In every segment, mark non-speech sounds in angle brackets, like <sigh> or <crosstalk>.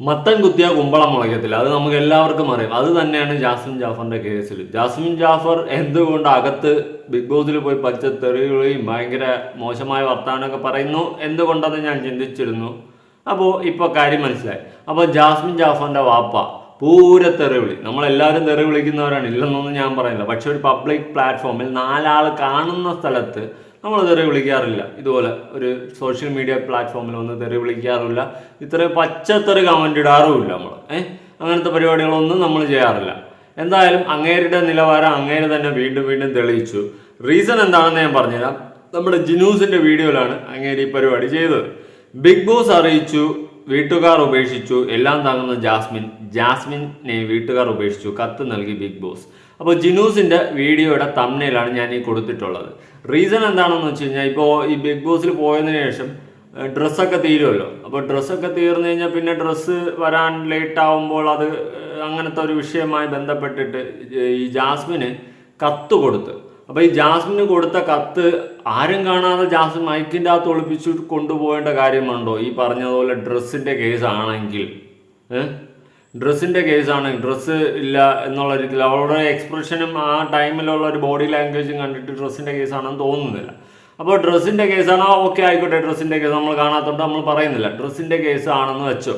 മത്തൻ കുത്തിയ കുമ്പളം മുളയ്ക്കത്തില്ല. അത് നമുക്ക് എല്ലാവർക്കും അറിയാം. അത് തന്നെയാണ് ജാസ്മിൻ ജാഫറിന്റെ കേസിൽ ജാസ്മിൻ ജാഫർ എന്തുകൊണ്ട് അകത്ത് ബിഗ് ബോസിൽ പോയി പച്ച തെറികളെയും ഭയങ്കര മോശമായ വർത്തമാനമൊക്കെ പറയുന്നു എന്തുകൊണ്ടെന്ന് ഞാൻ ചിന്തിച്ചിരുന്നു. അപ്പോൾ ഇപ്പോൾ കാര്യം മനസ്സിലായി. അപ്പോൾ ജാസ്മിൻ ജാഫറിന്റെ വാപ്പ പൂര തെറിവിളി. നമ്മളെല്ലാവരും തെറി വിളിക്കുന്നവരാണ് ഇല്ലെന്നൊന്നും ഞാൻ പറയുന്നില്ല. പക്ഷെ ഒരു പബ്ലിക് പ്ലാറ്റ്ഫോമിൽ നാലാൾ കാണുന്ന സ്ഥലത്ത് നമ്മൾ തെറി വിളിക്കാറില്ല ഇതുപോലെ ഒരു സോഷ്യൽ മീഡിയ പ്ലാറ്റ്ഫോമിൽ ഒന്ന് തെറി വിളിക്കാറില്ല ഇത്രയും പച്ചത്തെറി കമന്റ് ഇടാറുമില്ല നമ്മൾ. ഏഹ് അങ്ങനത്തെ പരിപാടികളൊന്നും നമ്മൾ ചെയ്യാറില്ല. എന്തായാലും അങ്ങേരുടെ നിലവാരം അങ്ങേര് തന്നെ വീണ്ടും വീണ്ടും തെളിയിച്ചു. റീസൺ എന്താണെന്ന് ഞാൻ പറഞ്ഞുതരാം. നമ്മുടെ ജിനൂസിന്റെ വീഡിയോയിലാണ് അങ്ങേര് ഈ പരിപാടി ചെയ്തത്. ബിഗ് ബോസ് അറിയിച്ചു. വീട്ടുകാർ ഉപേക്ഷിച്ചു. എല്ലാം താങ്ങുന്ന ജാസ്മിൻ ജാസ്മിനെ വീട്ടുകാർ ഉപേക്ഷിച്ചു. കത്ത് നൽകി ബിഗ് ബോസ്. അപ്പോൾ ജിനൂസിന്റെ വീഡിയോയുടെ തമ്മനയിലാണ് ഞാൻ ഈ കൊടുത്തിട്ടുള്ളത്. റീസൺ എന്താണെന്ന് വെച്ച് കഴിഞ്ഞാൽ ഇപ്പോൾ ഈ ബിഗ് ബോസിൽ പോയതിനു ശേഷം ഡ്രസ്സൊക്കെ തീരുമല്ലോ. അപ്പോൾ ഡ്രസ്സൊക്കെ തീർന്നു കഴിഞ്ഞാൽ പിന്നെ ഡ്രസ്സ് വരാൻ ലേറ്റ് ആവുമ്പോൾ അത് അങ്ങനത്തെ ഒരു വിഷയമായി ബന്ധപ്പെട്ടിട്ട് ഈ ജാസ്മിന് കത്ത് കൊടുത്ത് അപ്പോൾ ഈ ജാസ്മിന് കൊടുത്ത കത്ത് ആരും കാണാതെ ജാസ്മിൻ മൈക്കിന്റെ അകത്ത് ഒളിപ്പിച്ചു കൊണ്ടുപോകേണ്ട കാര്യമുണ്ടോ? ഈ പറഞ്ഞതുപോലെ ഡ്രസ്സിന്റെ കേസാണെങ്കിൽ ഡ്രസ്സിന്റെ കേസാണെങ്കിൽ ഡ്രസ്സ് ഇല്ല എന്നുള്ള രീതിയിൽ അവളുടെ എക്സ്പ്രഷനും ആ ടൈമിലുള്ള ഒരു ബോഡി ലാംഗ്വേജും കണ്ടിട്ട് ഡ്രസ്സിന്റെ കേസാണെന്ന് തോന്നുന്നില്ല. അപ്പോൾ ഡ്രസ്സിന്റെ കേസാണോ? ഓക്കെ ആയിക്കോട്ടെ ഡ്രസ്സിന്റെ കേസ് നമ്മൾ കാണാത്തോണ്ട് നമ്മൾ പറയുന്നില്ല. ഡ്രസ്സിന്റെ കേസ് ആണെന്ന് വെച്ചോ.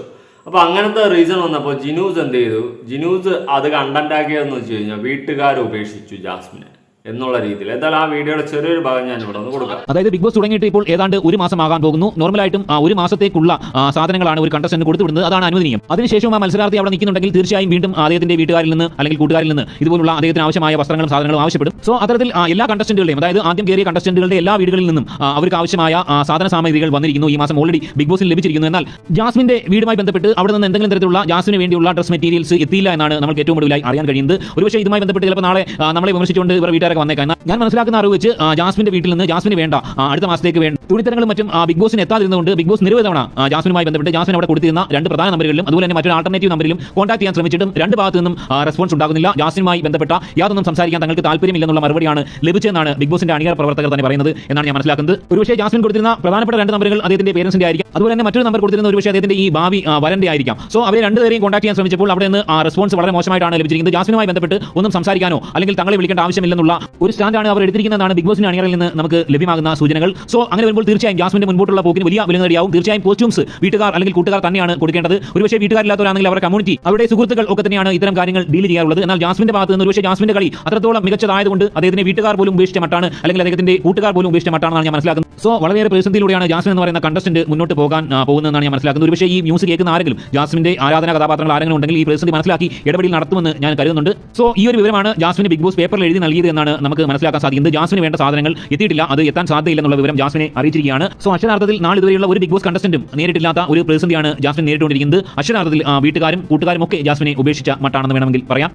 അപ്പോൾ അങ്ങനത്തെ റീസൺ വന്നപ്പോൾ ജിനൂസ് എന്ത് ചെയ്തു? ജിനൂസ് അത് കണ്ടന്റ് ആക്കിയതെന്ന് വെച്ച് കഴിഞ്ഞാൽ വീട്ടുകാർ ഉപേക്ഷിച്ചു ജാസ്മിനെ. എന്നുള്ള രീതിയിൽ. എന്തായാലും ആ വീഡിയോയുടെ ചെറിയൊരു ഭാഗം ഞാൻ ഇവിടെ ഒന്ന് കൊടുക്കാം. അതായത് ബിഗ് ബോസ് തുടങ്ങിയിട്ട് ഇപ്പോൾ ഏതാണ്ട് ഒരു മാസം ആകാൻ പോകുന്നു. നോർമലായിട്ടും ആ ഒരു മാസത്തേക്കുള്ള സാധനങ്ങളാണ് ഒരു കണ്ടസ്റ്റന്റ് കൊടുത്തുവിടുന്നത് അതാണ് അനുവദനീയം. അതിനുശേഷം ആ മത്സരാർത്ഥി അവിടെ നിൽക്കുന്നുണ്ടെങ്കിൽ തീർച്ചയായും വീണ്ടും അദ്ദേഹത്തിന്റെ വീട്ടുകാരിൽ നിന്ന് അല്ലെങ്കിൽ കൂട്ടുകാരിൽ നിന്ന് ഇതുപോലുള്ള അദ്ദേഹത്തിന് ആവശ്യമായ വസ്ത്രങ്ങളും സാധനങ്ങളും ആവശ്യപ്പെടും. സോ അത്തരത്തിൽ എല്ലാ കണ്ടസ്റ്റന്റുകളുടെയും അതായത് ആദ്യം കയറിയ കണ്ടസ്റ്റന്റുകളുടെ എല്ലാ വീടുകളിൽ നിന്നും അവർക്ക് ആവശ്യമായ സാധന സാമഗ്രികൾ വന്നിരിക്കുന്നു ഈ മാസം ഓൾറെഡി ബിഗ് ബോസിൽ ലഭിച്ചിരിക്കുന്നു. എന്നാൽ ജാസ്മിന്റെ വീടുമായി ബന്ധപ്പെട്ട് അവിടെ നിന്ന് എന്തെങ്കിലും തരത്തിലുള്ള ജാസ്മിന് വേണ്ടിയുള്ള ഡ്രസ് മെറ്റീരിയൽസ് എത്തിയില്ല എന്നാണ് നമുക്ക് ഏറ്റവും കൂടുതലായി അറിയാൻ കഴിയുന്നത്. ഒരുപക്ഷെ ഇതുമായി ബന്ധപ്പെട്ട് ചിലപ്പോൾ നാളെ നമ്മളെ വിമർശിച്ചുകൊണ്ട് ഇവർ വീട്ടുകാരൊക്കെ വന്നേക്കാം. ഞാൻ മനസ്സിലാക്കുന്ന അറിവ് വെച്ച് ജാസ്മിന്റെ വീട്ടിൽ നിന്ന് ജാസ്മിന് വേണ്ട. അടുത്ത മാസത്തേക്ക് വേണ്ട. തുണിത്തരങ്ങളും മറ്റും ബിഗ് ബോസിന് എത്താതിരുന്നതുകൊണ്ട് ബിഗ് ബോസ് നിരവധി തവണ ജാസ്മിനുമായി ബന്ധപ്പെട്ട് ജാസ്മിൻ അവിടെ കൊടുത്തിരുന്ന രണ്ട് പ്രധാന നമ്പറുകളിലും അതുപോലെ തന്നെ മറ്റൊരു ആൾട്ടർനേറ്റീവ് നമ്പറിലും കോൺടാക്ട് ചെയ്യാൻ ശ്രമിച്ചിട്ടും രണ്ട് ഭാഗത്തു നിന്നും റെസ്പോൺസ് ഉണ്ടാകുന്നില്ല. ജാസ്മിനുമായി ബന്ധപ്പെട്ട യാതൊന്നും സംസാരിക്കാൻ തങ്ങൾക്ക് താല്പര്യമില്ലെന്നുള്ള മറുപടിയാണ് ലഭിച്ചതെന്നാണ് ബിഗ് ബോസിന്റെ അണിയർ പ്രവർത്തകർ തന്നെ പറയുന്നത് എന്നാണ് ഞാൻ മനസ്സിലാക്കുന്നത്. ഒരുപക്ഷേ ജാസ്മിൻ കൊടുത്തിരുന്ന പ്രധാനപ്പെട്ട രണ്ട് നമ്പറുകൾ അദ്ദേഹത്തിന്റെ പേരൻസിന്റെ ആയിരിക്കും. അതുപോലെ തന്നെ മറ്റൊരു നമ്പർ കൊടുത്തിരുന്ന ഒരുപക്ഷേ അദ്ദേഹത്തിന്റെ ഈ ഭാവി വരന്റെ ആയിരിക്കാം. സോ അവരെ രണ്ടുപേരെയും കോൺടാക്ട് ചെയ്യാൻ ശ്രമിച്ചപ്പോൾ അവിടെ നിന്ന് റെസ്പോൺസ് വളരെ മോശമായിട്ടാണ് ലഭിച്ചിരിക്കുന്നത്. ജാസ്മിനുമായി ബന്ധപ്പെട്ട് ഒന്നും സംസാരിക്കാനോ അല്ലെങ്കിൽ തങ്ങളെ വിളിക്കേണ്ട ആവശ്യമില്ലെന്നുള്ള ഒരു സ്റ്റാൻഡാണ് അവർ എടുത്തിരിക്കുന്നതാണ് ബിഗ് ബോസിന്റെ അണിയറിൽ നിന്ന് നമുക്ക് ലഭ്യമാകുന്ന സൂചനകൾ. സോ അങ്ങനെ വരുമ്പോൾ തീർച്ചയായും ജാസ്മിന്റെ മുൻപോട്ടുള്ള പോക്കിന് വലിയ വിലനേടിയാവും തീർച്ചയായും കോസ്റ്റ്യൂംസ് വീട്ടുകാർ അല്ലെങ്കിൽ കൂട്ടുകാർ തന്നെയാണ് കൊടുക്കേണ്ടത്. ഒരുപക്ഷെ വീട്ടുകാരില്ലാത്തവരാണെങ്കിൽ അവരുടെ കമ്മ്യൂണിറ്റി അവരുടെ സുഹൃത്തുക്കൾ ഒക്കെ തന്നെയാണ് ഇത്തരം കാര്യങ്ങൾ ഡീൽ ചെയ്യാറുള്ളത്. എന്നാൽ ജാസ്മിന്റെ ഭാഗത്ത് നിന്ന് ഒരുപക്ഷേ ജാസ്മിന്റെ കളി അത്രത്തോളം മികച്ചതായതുകൊണ്ട് അദ്ദേഹത്തിന്റെ വീട്ടുകാർ പോലും ഉപേക്ഷിച്ച മട്ടാണ് അല്ലെങ്കിൽ അദ്ദേഹത്തിന്റെ കൂട്ടുകാർ പോലും ഉപേക്ഷിച്ച മട്ടാണെന്നാണ് ഞാൻ മനസ്സിലാക്കുന്നത്. സോ വളരെയേറെ പ്രതിസന്ധിയിലൂടെയാണ് ജാസ്മിൻ എന്ന് പറയുന്ന കണ്ടസ്റ്റന്റ് മുന്നോട്ട് പോകാൻ പോകുന്നതെന്നാണ് ഞാൻ മനസ്സിലാക്കുന്നത്. ഒരുപക്ഷേ ഈ മ്യൂസിക് കേൾക്കുന്ന ആരെങ്കിലും ജാസ്മിന്റെ ആരാധന കഥാപാത്രങ്ങൾ ആരെങ്കിലും ഉണ്ടെങ്കിൽ ഈ പ്രതിസന്ധി മനസ്സിലാക്കി ഇടപെടൽ നടത്തുമെന്ന് ഞാൻ കരുതുന്നുണ്ട്. സോ ഈ ഒരു വിവരമാണ് ജാസ്മിന് ബിഗ് ബോസ് പേപ്പറിൽ എഴുതി നൽകിയത് എന്നാണ് നമുക്ക് മനസ്സിലാക്കാൻ സാധിക്കുന്നത് ജാസ്മിന് വേണ്ട സാധനങ്ങൾ എത്തിയിട്ടില്ല. അത് എത്താൻ സാധ്യതയില്ലെന്നുള്ള വിവരം ജാസ്മിനെ അറിയിച്ചിരിക്കുകയാണ്. സോ അക്ഷരാർത്ഥത്തിൽ നാളിതുവരെയുള്ള ഒരു ബിഗ് ബോസ് കണ്ടസ്റ്റന്റും നേരിട്ടില്ലാത്ത ഒരു പ്രതിസന്ധിയാണ് ജാസ്മിൻ നേരിട്ടുകൊണ്ടിരിക്കുന്നത്. അക്ഷരാർത്ഥത്തിൽ വീട്ടുകാരും കൂട്ടുകാരും ഒക്കെ ജാസ്മിനെ ഉപേക്ഷിച്ച മട്ടാണെന്ന് വേണമെങ്കിൽ പറയാം.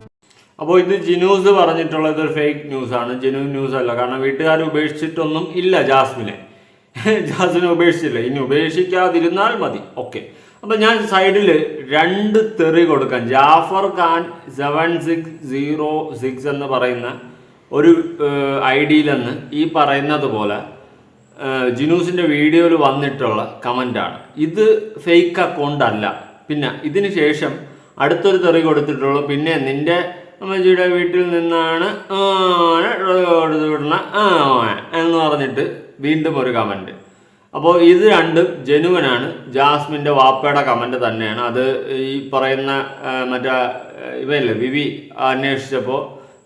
അപ്പോൾ ഇത് ജിനൂസ് പറഞ്ഞിട്ടുള്ളത് ഒരു ഫേക്ക് ആണ്. ജെന്യൂൻ ന്യൂസ് അല്ല. കാരണം വീട്ടുകാർ ഉപേക്ഷിച്ചിട്ടൊന്നും ഇല്ല ജാസ്മിനെ. <laughs> ജാസ്മിനെ ഉപേക്ഷിച്ചില്ല ഇനി ഉപേക്ഷിക്കാതിരുന്നാൽ മതി. ഓക്കെ അപ്പൊ ഞാൻ സൈഡിൽ രണ്ട് തെറി കൊടുക്കാം. Jafar Khan seven six zero six എന്ന് പറയുന്ന ഒരു ഐ ഡിയിലെന്ന് ഈ പറയുന്നത് പോലെ ജിനൂസിന്റെ വീഡിയോയിൽ വന്നിട്ടുള്ള കമന്റാണ് ഇത് ഫേക്ക് അക്കൗണ്ട് അല്ല. പിന്നെ ഇതിന് ശേഷം അടുത്തൊരു തെറി കൊടുത്തിട്ടുള്ളൂ. പിന്നെ നിന്റെ അമ്മച്ചിയുടെ വീട്ടിൽ നിന്നാണ് വിടുന്ന എന്ന് പറഞ്ഞിട്ട് വീണ്ടും ഒരു കമന്റ് അപ്പോൾ ഇത് രണ്ടും ജനുവനാണ്. ജാസ്മിന്റെ വാപ്പയുടെ കമന്റ് തന്നെയാണ്. അത് ഈ പറയുന്ന മറ്റേ ഇവയല്ലേ വിവി അന്വേഷിച്ചപ്പോൾ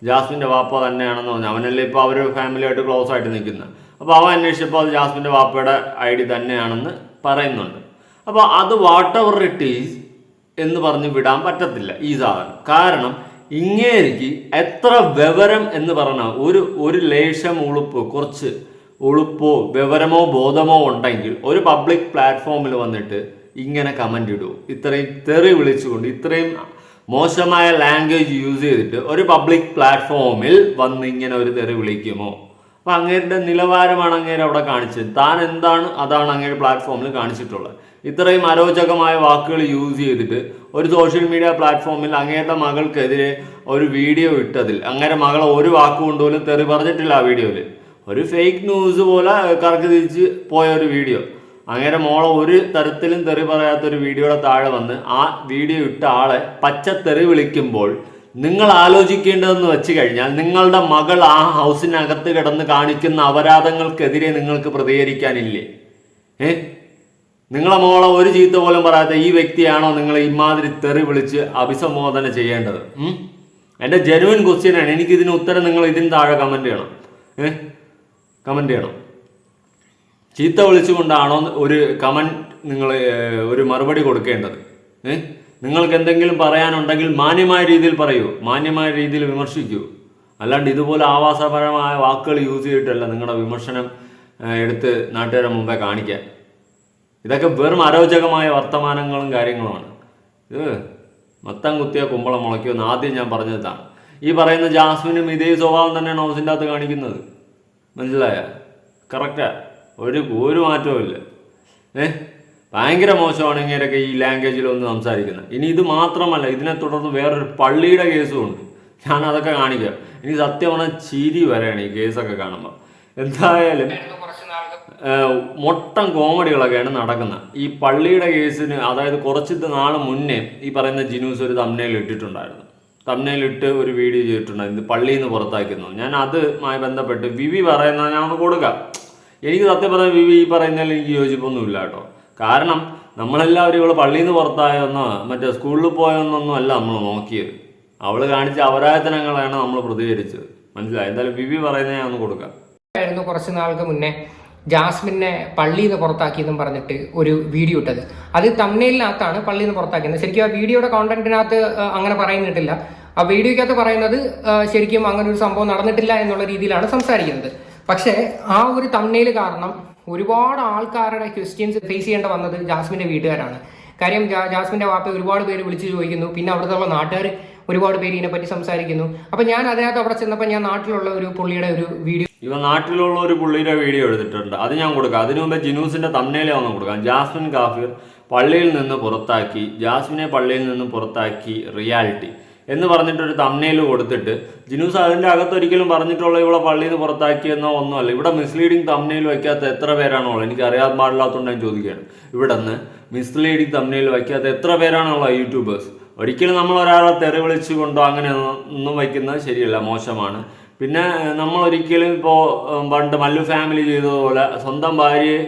ജാസ്മിന്റെ വാപ്പ തന്നെയാണെന്ന് പറഞ്ഞു. അവനല്ലേ ഇപ്പോൾ അവർ ഫാമിലിയായിട്ട് ക്ലോസ് ആയിട്ട് നിൽക്കുന്നത് അപ്പോൾ അവൻ അന്വേഷിച്ചപ്പോൾ അത് ജാസ്മിന്റെ വാപ്പയുടെ ഐ ഡി തന്നെയാണെന്ന് പറയുന്നുണ്ട്. അപ്പോൾ അത് വാട്ട് എവർ ഇറ്റ് ഈസ് എന്ന് പറഞ്ഞ് വിടാൻ പറ്റത്തില്ല ഈ സാധനം. കാരണം ഇങ്ങേരിക്ക് എത്ര വിവരം എന്ന് പറഞ്ഞാൽ ഒരു ഒരു ലേശം ഉളുപ്പ് കുറച്ച് ഉളുപ്പോ വിവരമോ ബോധമോ ഉണ്ടെങ്കിൽ ഒരു പബ്ലിക് പ്ലാറ്റ്ഫോമിൽ വന്നിട്ട് ഇങ്ങനെ കമന്റ് ഇടൂ. ഇത്രയും തെറി വിളിച്ചുകൊണ്ട് ഇത്രയും മോശമായ ലാംഗ്വേജ് യൂസ് ചെയ്തിട്ട് ഒരു പബ്ലിക് പ്ലാറ്റ്ഫോമിൽ വന്ന് ഇങ്ങനെ ഒരു തെറി വിളിക്കുമോ? അപ്പൊ അങ്ങേരുടെ നിലവാരമാണ് അങ്ങേര് അവിടെ കാണിച്ചത്. താൻ എന്താണ് അതാണ് അങ്ങേര് പ്ലാറ്റ്ഫോമിൽ കാണിച്ചിട്ടുള്ളത്. ഇത്രയും അരോചകമായ വാക്കുകൾ യൂസ് ചെയ്തിട്ട് ഒരു സോഷ്യൽ മീഡിയ പ്ലാറ്റ്ഫോമിൽ അങ്ങേരുടെ മകൾക്കെതിരെ ഒരു വീഡിയോ ഇട്ടതിൽ അങ്ങേരെ മകളെ ഒരു വാക്കുകൊണ്ട് പോലും തെറി പറഞ്ഞിട്ടില്ല ആ വീഡിയോയിൽ ഒരു ഫേക്ക് ന്യൂസ് പോലെ കറക്കി തിരിച്ച് പോയ ഒരു വീഡിയോ അങ്ങനെ മോളെ ഒരു തരത്തിലും തെറി പറയാത്ത ഒരു വീഡിയോയുടെ താഴെ വന്ന് ആ വീഡിയോ ഇട്ട ആളെ പച്ച തെറി വിളിക്കുമ്പോൾ നിങ്ങൾ ആലോചിക്കേണ്ടതെന്ന് വെച്ച് കഴിഞ്ഞാൽ നിങ്ങളുടെ മകൾ ആ ഹൗസിനകത്ത് കിടന്ന് കാണിക്കുന്ന അപരാധങ്ങൾക്കെതിരെ നിങ്ങൾക്ക് പ്രതികരിക്കാനില്ലേ? ഏ? നിങ്ങളെ മോളെ ഒരു ചീത്ത പോലും പറയാത്ത ഈ വ്യക്തിയാണോ നിങ്ങൾ ഇമാതിരി തെറി വിളിച്ച് അഭിസംബോധന ചെയ്യേണ്ടത്? എന്റെ ജെനുവൻ ക്വസ്റ്റ്യനാണ് എനിക്കിതിന് ഉത്തരം നിങ്ങൾ ഇതിന് താഴെ കമന്റ് ചെയ്യണം. ഏ? കമന്റ് ചെയ്യണം. ചീത്ത വിളിച്ചുകൊണ്ടാണോ ഒരു കമന്റ് നിങ്ങൾ ഒരു മറുപടി കൊടുക്കേണ്ടത്? ഏഹ് നിങ്ങൾക്ക് എന്തെങ്കിലും പറയാനുണ്ടെങ്കിൽ മാന്യമായ രീതിയിൽ പറയൂ. മാന്യമായ രീതിയിൽ വിമർശിക്കൂ. അല്ലാണ്ട് ഇതുപോലെ ആവാസപരമായ വാക്കുകൾ യൂസ് ചെയ്തിട്ടല്ല നിങ്ങളുടെ വിമർശനം എടുത്ത് നാട്ടുകാരുടെ മുമ്പേ കാണിക്കാൻ. ഇതൊക്കെ വെറും അരോചകമായ വർത്തമാനങ്ങളും കാര്യങ്ങളുമാണ്. ഇത് മത്തം കുത്തിയ കുമ്പളം മുളയ്ക്കുമെന്ന് ആദ്യം ഞാൻ പറഞ്ഞതാണ്. ഈ പറയുന്ന ജാസ്മിനും ഇതേ സ്വഭാവം തന്നെയാണ് ഹൗസിന്റെ അകത്ത് കാണിക്കുന്നത്. മനസ്സിലായ? കറക്റ്റാ ഒരു ഒരു മാറ്റവും ഇല്ല. ഏഹ് ഭയങ്കര മോശമാണ് ഈ ലാംഗ്വേജിൽ ഒന്ന് സംസാരിക്കുന്നത്. ഇനി ഇത് മാത്രമല്ല ഇതിനെ തുടർന്ന് വേറൊരു പള്ളിയുടെ കേസും ഉണ്ട്. ഞാൻ അതൊക്കെ കാണിക്കാം. ഇനി സത്യമാണ് ചിരി വരെയാണ് ഈ കേസൊക്കെ കാണുമ്പോൾ എന്തായാലും മൊട്ടം കോമഡികളൊക്കെയാണ് നടക്കുന്നത്. ഈ പള്ളിയുടെ കേസിന് അതായത് കുറച്ച് നാൾ മുന്നേ ഈ പറയുന്ന ജിനൂസ് ഒരു തമ്മനയിൽ ഇട്ടിട്ടുണ്ടായിരുന്നു. തമ്മനയിൽ ഇട്ട് ഒരു വീഡിയോ ചെയ്തിട്ടുണ്ടായിരുന്നു. പള്ളിയിൽ നിന്ന് പുറത്താക്കുന്നു ഞാൻ അതുമായി ബന്ധപ്പെട്ട് വിവി പറയുന്നത് ഞാൻ ഒന്ന് കൊടുക്കാം. എനിക്ക് സത്യം പറഞ്ഞാൽ വിവി ഈ പറയുന്നതിൽ എനിക്ക് യോജിപ്പൊന്നുമില്ല കേട്ടോ. കാരണം നമ്മളെല്ലാവരും ഇവൾ പള്ളിയിൽ നിന്ന് പുറത്തായെന്നോ മറ്റേ സ്കൂളിൽ പോയെന്നൊന്നും അല്ല നമ്മൾ നോക്കിയത്. അവൾ കാണിച്ച അപരാധനങ്ങളാണ് നമ്മൾ പ്രതികരിച്ചത്. മനസ്സിലായി? എന്തായാലും വിവി പറയുന്നത് ഞാൻ ഒന്ന് കൊടുക്കാം. ആയിരുന്നു കുറച്ച് നാൾക്ക് മുന്നേ ജാസ്മിനെ പള്ളിയിൽ നിന്ന് പുറത്താക്കിയെന്നും പറഞ്ഞിട്ട് ഒരു വീഡിയോ ഇട്ടത്. അത് തമ്മിലിനകത്താണ് പള്ളിയിൽ നിന്ന് പുറത്താക്കിയത്. ശരിക്കും ആ വീഡിയോയുടെ കോണ്ടന്റിനകത്ത് അങ്ങനെ പറയുന്നിട്ടില്ല. ആ വീഡിയോയ്ക്കകത്ത് പറയുന്നത് ശരിക്കും അങ്ങനെ ഒരു സംഭവം നടന്നിട്ടില്ല എന്നുള്ള രീതിയിലാണ് സംസാരിക്കുന്നത്. പക്ഷേ ആ ഒരു തമ്മിൽ കാരണം ഒരുപാട് ആൾക്കാരുടെ ക്വസ്റ്റ്യൻസ് ഫേസ് ചെയ്യേണ്ട വന്നത് ജാസ്മിന്റെ വീട്ടുകാരാണ്. കാര്യം ജാസ്മിന്റെ വാപ്പ ഒരുപാട് പേര് വിളിച്ചു ചോദിക്കുന്നു. പിന്നെ അവിടുത്തെ നാട്ടുകാർ ഒരുപാട് പേര് ഇതിനെപ്പറ്റി സംസാരിക്കുന്നു. അപ്പൊ ഞാൻ അതിനകത്ത് അവിടെ ചെന്നപ്പോൾ ഞാൻ നാട്ടിലുള്ള ഒരു പുള്ളിയുടെ ഒരു വീഡിയോ ഇവ നാട്ടിലുള്ള ഒരു പുള്ളിയുടെ വീഡിയോ എടുത്തിട്ടുണ്ട്. അത് ഞാൻ കൊടുക്കാം. അതിനു മുമ്പ് ജിനൂസിന്റെ തമ്മനയിലെ ഒന്ന് കൊടുക്കാം. ജാസ്മിൻ കാഫിർ പള്ളിയിൽ നിന്ന് പുറത്താക്കി ജാസ്മിനെ പള്ളിയിൽ നിന്ന് പുറത്താക്കി റിയാലിറ്റി എന്ന് പറഞ്ഞിട്ടൊരു തമ്മനയിൽ കൊടുത്തിട്ട് ജിനൂസ് അതിന്റെ അകത്ത് ഒരിക്കലും പറഞ്ഞിട്ടുള്ള ഇവിടെ പള്ളിയിൽ നിന്ന് പുറത്താക്കിയെന്നോ ഒന്നുമല്ല ഇവിടെ മിസ്ലീഡിങ് തമ്മനയിൽ വയ്ക്കാത്ത എത്ര പേരാണുള്ളത് എനിക്ക് അറിയാൻ പാടില്ലാത്തതുകൊണ്ട് ഞാൻ ചോദിക്കുകയാണ്. ഇവിടെ നിന്ന് മിസ്ലീഡിങ് തമ്മനയിൽ വയ്ക്കാത്ത എത്ര പേരാണുള്ളത് യൂട്യൂബേഴ്സ് ഒരിക്കലും നമ്മൾ ഒരാളെ തെറി വിളിച്ചുകൊണ്ടോ അങ്ങനെ ഒന്നും വയ്ക്കുന്നത് ശരിയല്ല മോശമാണ്. പിന്നെ നമ്മൾ ഒരിക്കലും ഇപ്പോൾ പണ്ട് മല്ലു ഫാമിലി ചെയ്തതുപോലെ സ്വന്തം ഭാര്യയെ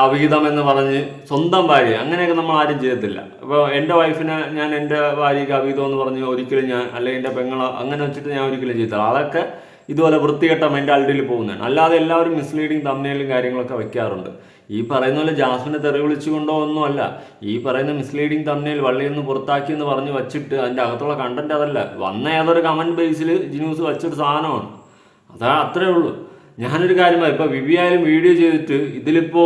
അവിഹിതം എന്ന് പറഞ്ഞ് സ്വന്തം ഭാര്യ. അങ്ങനെയൊക്കെ നമ്മൾ ആരും ചെയ്യത്തില്ല. ഇപ്പോൾ എന്റെ വൈഫിനെ ഞാൻ എന്റെ ഭാര്യയ്ക്ക് അവിഹിതം എന്ന് പറഞ്ഞ് ഒരിക്കലും ഞാൻ അല്ലെങ്കിൽ എന്റെ പെങ്ങളോ അങ്ങനെ വെച്ചിട്ട് ഞാൻ ഒരിക്കലും ചെയ്തില്ല അതൊക്കെ ഇതുപോലെ വൃത്തികെട്ട മെന്റാലിറ്റിയിൽ പോകുന്നതാണ്. അല്ലാതെ എല്ലാവരും മിസ്ലീഡിങ് തമ്മിലും കാര്യങ്ങളൊക്കെ വെക്കാറുണ്ട്. ഈ പറയുന്ന പോലെ ജാസ്മിനെ തെറി വിളിച്ചുകൊണ്ടോ ഒന്നുമല്ല ഈ പറയുന്ന മിസ്ലീഡിങ് തമ്മിൽ വള്ളി നിന്ന് പുറത്താക്കി എന്ന് പറഞ്ഞ് വെച്ചിട്ട് അതിന്റെ അകത്തുള്ള കണ്ടന്റ് അതല്ല. വന്ന ഏതൊരു കമന്റ് ബേസിൽ ജിനൂസ് വെച്ചൊരു സാധനമാണ്. അതാ അത്രേ ഉള്ളൂ. ഞാനൊരു കാര്യം പറയാം ഇപ്പൊ വിവിയായാലും വീഡിയോ ചെയ്തിട്ട് ഇതിലിപ്പോ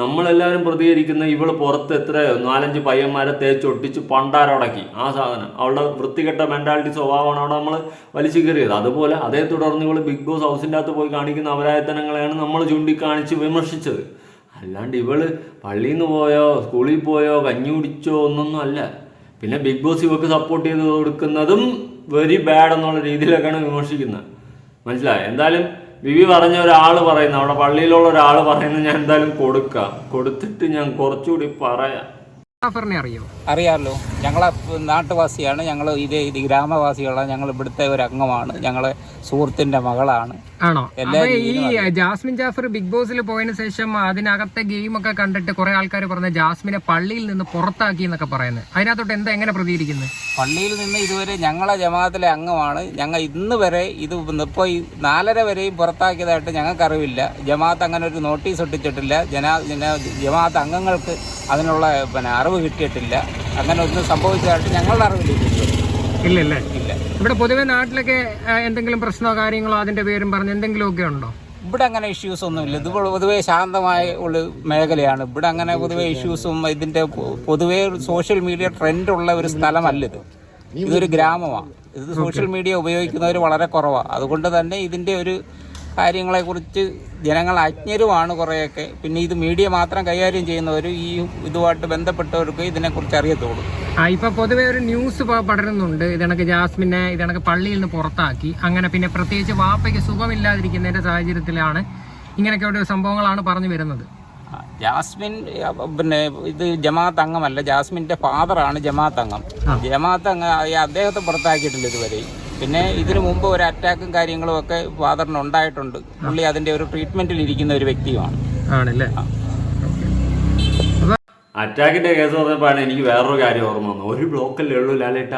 നമ്മളെല്ലാവരും പ്രതികരിക്കുന്ന ഇവൾ പുറത്ത് എത്ര നാലഞ്ച് പയ്യന്മാരെ തേച്ചൊട്ടിച്ച് പണ്ടാരടക്കി. ആ സാധനം. അവളുടെ വൃത്തികെട്ട മെന്റാലിറ്റി സ്വഭാവമാണ് അവിടെ നമ്മൾ വലിച്ചു കയറിയത്. അതുപോലെ അതേ തുടർന്ന് ഇവൾ ബിഗ് ബോസ് ഹൗസിന്റെ അകത്ത് പോയി കാണിക്കുന്ന അവരായത്തനങ്ങളെയാണ് നമ്മൾ ചൂണ്ടിക്കാണിച്ച് വിമർശിച്ചത്. അല്ലാണ്ട് ഇവൾ പള്ളിയിൽ നിന്ന് പോയോ സ്കൂളിൽ പോയോ കഞ്ഞി കുടിച്ചോ ഒന്നൊന്നും അല്ല. പിന്നെ ബിഗ് ബോസ് ഇവക്ക് സപ്പോർട്ട് ചെയ്ത് കൊടുക്കുന്നതും വെരി ബാഡ് എന്നുള്ള രീതിയിലൊക്കെയാണ് വിമർശിക്കുന്നത്. മനസ്സിലായോ? എന്തായാലും വിവി പറഞ്ഞ ഒരാൾ പറയുന്ന. അവിടെ പള്ളിയിലുള്ള ഒരാൾ പറയുന്നത് ഞാൻ എന്തായാലും കൊടുക്കാം. കൊടുത്തിട്ട് ഞാൻ കുറച്ചുകൂടി പറയാം. ജാഫറിനെ അറിയോ? അറിയാമല്ലോ ഞങ്ങളെ നാട്ടുവാസിയാണ്. ഞങ്ങൾ ഇതേ ഇത് ഗ്രാമവാസികളാണ്. ഞങ്ങൾ ഇവിടുത്തെ ഒരു അംഗമാണ്. ഞങ്ങളെ സുഹൃത്തിന്റെ മകളാണ്. ആണോ? ഈ ജാസ്മിൻ ജാഫർ ബിഗ് ബോസിൽ പോയതിന് ശേഷം അതിനകത്തെ ഗെയിം ഒക്കെ കണ്ടിട്ട് കുറെ ആൾക്കാർ പറഞ്ഞ ജാസ്മിനെ പള്ളിയിൽ നിന്ന് പുറത്താക്കി എന്നൊക്കെ പറയുന്നത്. അതിനകത്തോട്ട് എന്താ എങ്ങനെ പ്രതികരിക്കുന്നത് പള്ളിയിൽ നിന്ന് ഇതുവരെ ഞങ്ങളെ ജമാഅത്തിലെ അംഗമാണ്. ഞങ്ങൾ ഇന്ന് വരെ ഇത് ഇപ്പോൾ ഈ നാലര വരെയും പുറത്താക്കിയതായിട്ട് ഞങ്ങൾക്കറിവില്ല. ജമാഅത്ത് അങ്ങനെ ഒരു നോട്ടീസ് ഒട്ടിച്ചിട്ടില്ല ജന- ജമാഅത്ത് അംഗങ്ങൾക്ക് അതിനുള്ള പിന്നെ അറിവ് കിട്ടിയിട്ടില്ല. അങ്ങനെ ഒന്നും സംഭവിച്ചതായിട്ട് ഞങ്ങളുടെ അറിവിലില്ല ഇല്ലല്ലേ ഇല്ല ഇവിടെ പൊതുവെ നാട്ടിലൊക്കെ എന്തെങ്കിലും പ്രശ്നമോ കാര്യങ്ങളോ അതിന്റെ പേരും പറഞ്ഞ് എന്തെങ്കിലും ഒക്കെ ഉണ്ടോ? ഇവിടെ അങ്ങനെ ഇഷ്യൂസ് ഒന്നും ഇല്ല. ഇത് പൊതുവേ ശാന്തമായ ഉള്ള മേഖലയാണ്. ഇവിടെ അങ്ങനെ പൊതുവേ ഇഷ്യൂസും ഇതിന്റെ പൊതുവെ പൊതുവേ സോഷ്യൽ മീഡിയ ട്രെൻഡ് ഉള്ള ഒരു സ്ഥലമല്ല ഇത്. ഇതൊരു ഗ്രാമമാണ് ഇത് സോഷ്യൽ മീഡിയ ഉപയോഗിക്കുന്നവർ വളരെ കുറവാണ് അതുകൊണ്ട് തന്നെ ഇതിന്റെ ഒരു കാര്യങ്ങളെക്കുറിച്ച് ജനങ്ങൾ അജ്ഞരുമാണ് കുറേയൊക്കെ. പിന്നെ ഇത് മീഡിയ മാത്രം കൈകാര്യം ചെയ്യുന്നവർ ഈ ഇതുമായിട്ട് ബന്ധപ്പെട്ടവർക്ക് ഇതിനെക്കുറിച്ച് അറിയത്തുള്ളൂ. ആ ഇപ്പൊ പൊതുവെ ഒരു ന്യൂസ് പടരുന്നുണ്ട്. ഇതണക്ക് ജാസ്മിനെ ഇതണക്ക് പള്ളിയിൽ നിന്ന് പുറത്താക്കി. അങ്ങനെ പിന്നെ പ്രത്യേകിച്ച് വാപ്പയ്ക്ക് സുഖമില്ലാതിരിക്കുന്നതിന്റെ സാഹചര്യത്തിലാണ് ഇങ്ങനെയൊക്കെ ഒരു സംഭവങ്ങളാണ് പറഞ്ഞു വരുന്നത്. ജാസ്മിൻ പിന്നെ ഇത് ജമാഅത്ത് അംഗമല്ല. ജാസ്മിന്റെ ഫാദറാണ് ജമാഅത്ത് അംഗം. ജമാഅത്ത് അംഗം അദ്ദേഹത്തെ പുറത്താക്കിയിട്ടില്ല ഇതുവരെ. പിന്നെ ഇതിനു മുമ്പ് ഒരു അറ്റാക്കും കാര്യങ്ങളും ഒക്കെ ഫാദറിന് ഉണ്ടായിട്ടുണ്ട്. പുള്ളി അതിന്റെ ഒരു ട്രീറ്റ്മെന്റിൽ ഇരിക്കുന്ന ഒരു വ്യക്തിയുമാണ്. ആണല്ലേ? അറ്റാക്കിന്റെ കേസ് പറഞ്ഞപ്പോഴാണ് എനിക്ക് വേറൊരു കാര്യം ഓർമ്മ വന്നത്. ഒരു ബ്ലോക്കല്ലേ ഉള്ളൂ ലാലേട്ട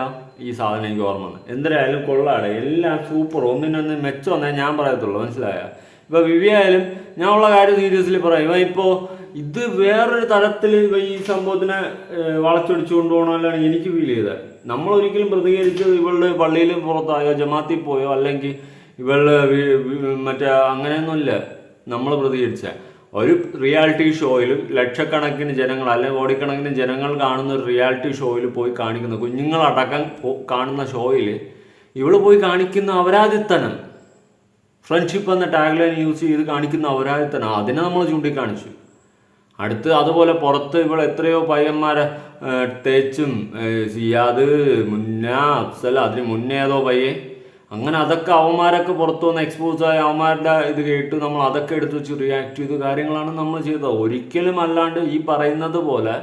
ഈ സാധനം എനിക്ക് ഓർമ്മ വന്നു എന്തായാലും കൊള്ളാടെ. എല്ലാം സൂപ്പർ ഒന്നിനൊന്ന് മെച്ചം എന്നേ ഞാൻ പറയത്തുള്ളൂ. മനസ്സിലായ? ഇപ്പൊ വിവിയായാലും ഞാൻ ഉള്ള കാര്യം സീരിയസ്ലി പറയും. ഇവ ഇപ്പോ ഇത് വേറൊരു തലത്തിൽ ഈ സംഭവത്തിനെ വളച്ചൊടിച്ചു കൊണ്ടുപോകണമെന്നാണ് എനിക്ക് ഫീൽ ചെയ്തത്. നമ്മൾ ഒരിക്കലും പ്രതികരിച്ചത് ഇവളുടെ പള്ളിയിൽ പുറത്തായോ ജമാത്തിൽ പോയോ അല്ലെങ്കിൽ ഇവളുടെ മറ്റേ അങ്ങനെയൊന്നുമില്ല നമ്മൾ പ്രതികരിച്ച. ഒരു റിയാലിറ്റി ഷോയിൽ ലക്ഷക്കണക്കിന് ജനങ്ങൾ അല്ലെങ്കിൽ കോടിക്കണക്കിന് ജനങ്ങൾ കാണുന്ന ഒരു റിയാലിറ്റി ഷോയിൽ പോയി കാണിക്കുന്ന കുഞ്ഞുങ്ങളടക്കം കാണുന്ന ഷോയിൽ ഇവൾ പോയി കാണിക്കുന്ന അവരാദിത്തനം ഫ്രണ്ട്ഷിപ്പ് എന്ന ടാഗ്ലൈൻ യൂസ് ചെയ്ത് കാണിക്കുന്ന അവരാദിത്തനം അതിനെ നമ്മൾ ചൂണ്ടിക്കാണിച്ചു. അടുത്ത് അതുപോലെ പുറത്ത് ഇവൾ എത്രയോ പയ്യന്മാരെ തേച്ചും സിയാദ് മുന്ന അഫ്സൽ അതിന് മുന്നേ ഏതോ പയ്യെ. അങ്ങനെ അതൊക്കെ അവന്മാരൊക്കെ പുറത്തു വന്ന് എക്സ്പോസ് ആയ. അവന്മാരുടെ ഇത് കേട്ട് നമ്മൾ അതൊക്കെ എടുത്ത് വെച്ച് റിയാക്ട് ചെയ്ത കാര്യങ്ങളാണ് നമ്മൾ ചെയ്തത്. ഒരിക്കലും അല്ലാണ്ട് ഈ പറയുന്നത് പോലെ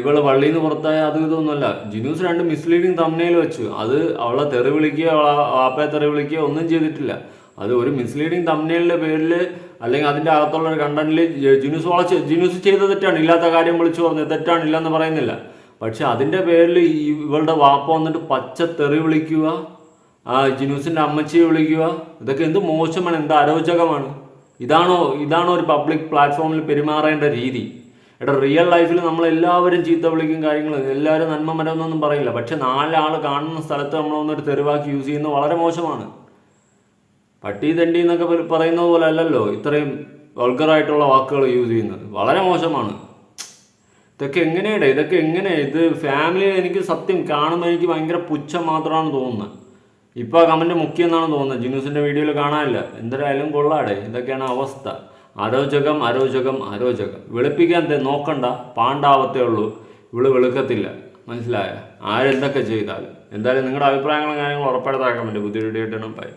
ഇവളെ പള്ളിയിൽ നിന്ന് പുറത്തായ അത് ഇതൊന്നുമല്ല. ജിനൂസ് രണ്ട് മിസ്ലീഡിങ് തമ്മനയിൽ വെച്ചു. അത് അവളെ തെറി വിളിക്കുകയോ അവളെ വാപ്പയെ തെറി വിളിക്കുകയോ ഒന്നും ചെയ്തിട്ടില്ല. അത് ഒരു മിസ്ലീഡിങ് തമ്മനയിലെ പേരിൽ അല്ലെങ്കിൽ അതിന്റെ അകത്തുള്ള ഒരു കണ്ടന്റിൽ ജിനൂസ് വളച്ച് ജിനൂസ് ചെയ്ത തെറ്റാണ് ഇല്ലാത്ത കാര്യം വിളിച്ചു പറഞ്ഞു തെറ്റാണ് ഇല്ലെന്ന് പറയുന്നില്ല. പക്ഷെ അതിന്റെ പേരിൽ ഇവളുടെ വാപ്പ വന്നിട്ട് പച്ച തെറി വിളിക്കുക ആ ജിനുസിന്റെ അമ്മച്ചിയെ വിളിക്കുക ഇതൊക്കെ എന്ത് മോശമാണ് എന്ത് അരോചകമാണ്. ഇതാണോ ഇതാണോ ഒരു പബ്ലിക് പ്ലാറ്റ്ഫോമിൽ പെരുമാറേണ്ട രീതി. എടാ റിയൽ ലൈഫിൽ നമ്മൾ എല്ലാവരും ചീത്ത വിളിക്കും കാര്യങ്ങൾ എല്ലാവരും നന്മ മരമെന്നൊന്നും പറയില്ല. പക്ഷെ നാലാൾ കാണുന്ന സ്ഥലത്ത് നമ്മളൊന്നൊരു തെരുവാക്കി യൂസ് ചെയ്യുന്നത് വളരെ മോശമാണ്. പട്ടി തണ്ടി എന്നൊക്കെ പറയുന്നത് പോലെ അല്ലല്ലോ ഇത്രയും വൾഗറായിട്ടുള്ള വാക്കുകൾ യൂസ് ചെയ്യുന്നത്. വളരെ മോശമാണ്. ഇതൊക്കെ എങ്ങനെയാണ് ഇതൊക്കെ എങ്ങനെ? ഇത് ഫാമിലി എനിക്ക് സത്യം കാണുമ്പോൾ എനിക്ക് ഭയങ്കര പുച്ഛം മാത്രമാണ് തോന്നുന്നത്. ഇപ്പൊ ആ കമന്റ് മുക്കിയെന്നാണ് തോന്നുന്നത്. ജിനൂസിന്റെ വീഡിയോയിൽ കാണാനില്ല. എന്തായാലും കൊള്ളാടെ. ഇതൊക്കെയാണ് അവസ്ഥ. അരോചകം അരോചകം അരോചകം. വെളുപ്പിക്കാൻ നോക്കണ്ട. പാണ്ടാവത്തേ ഉള്ളൂ. ഇവൾ വെളുക്കത്തില്ല. മനസ്സിലായ? ആരെന്തൊക്കെ ചെയ്താലും. എന്തായാലും നിങ്ങളുടെ അഭിപ്രായങ്ങളും കാര്യങ്ങളും ഉറപ്പെടുത്താൻ പറ്റും പുതിയ വീഡിയോ ഇട്ടണം ബൈ